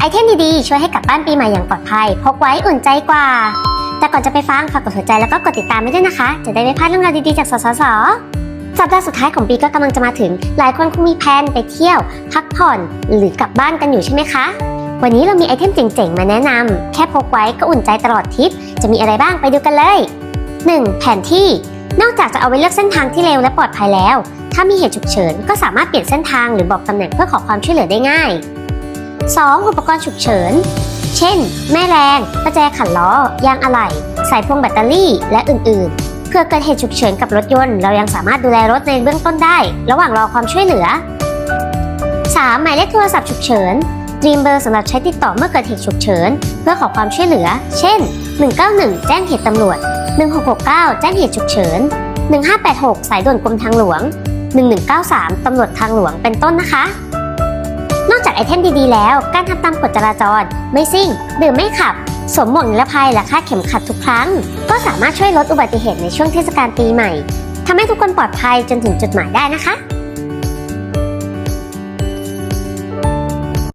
ไอเทมดีๆ ช่วยให้กลับบ้านปีใหม่อย่างปลอดภัย พกไว้อุ่นใจกว่า แต่ก่อนจะไปฟังฝากกดหัวใจแล้วก็กดติดตามไว้ด้วยนะคะ จะได้ไม่พลาดเรื่องราวดีๆ จากสสสสัปดาห์สุดท้ายของปีก็กำลังจะมาถึง หลายคนคงมีแพลนไปเที่ยว พักผ่อนหรือกลับบ้านกันอยู่ใช่ไหมคะ วันนี้เรามีไอเทมเจ๋งๆ มาแนะนำแค่พกไว้ก็อุ่นใจตลอดทริป จะมีอะไรบ้างไปดูกันเลย 1. แผนที่ นอกจากจะเอาไว้เลือกเส้นทางที่เร็วและปลอดภัยแล้ว ถ้ามีเหตุฉุกเฉินก็สามารถเปลี่ยนเส้นทางหรือบอกตำแหน่งเพื่อขอความช่วยเหลือได้ง่าย 2. อุปกรณ์ฉุกเฉิน เช่น แม่แรงประแจขันล้อ ยางอะไหล่ สายพวงแบตเตอรี่ และอื่น ๆ เพื่อเกิดเหตุฉุกเฉินกับรถยนต์ เรายังสามารถดูแลรถในเบื้องต้นได้ ระหว่างรอความช่วยเหลือ 3. หมายเลขโทรศัพท์ฉุกเฉินเตรียมเบอร์สำหรับใช้ติดต่อเมื่อเกิดเหตุฉุกเฉิน เพื่อขอความช่วยเหลือ เช่น 191 แจ้งเหตุตำรวจ 1669 แจ้งเหตุฉุกเฉิน 1586 สายด่วนกรมทางหลวง 1193 ตำรวจทางหลวง เป็นต้นนะคะ ไอเทมดีๆแล้ว การทำตามกฎจราจร ไม่ซิ่งดื่มไม่ขับ สวมหมวกนิรภัยและคาดเข็มขัดทุกครั้ง ก็สามารถช่วยลดอุบัติเหตุในช่วงเทศกาลปีใหม่ทำให้ทุกคนปลอดภัยจนถึงจุดหมายได้นะคะ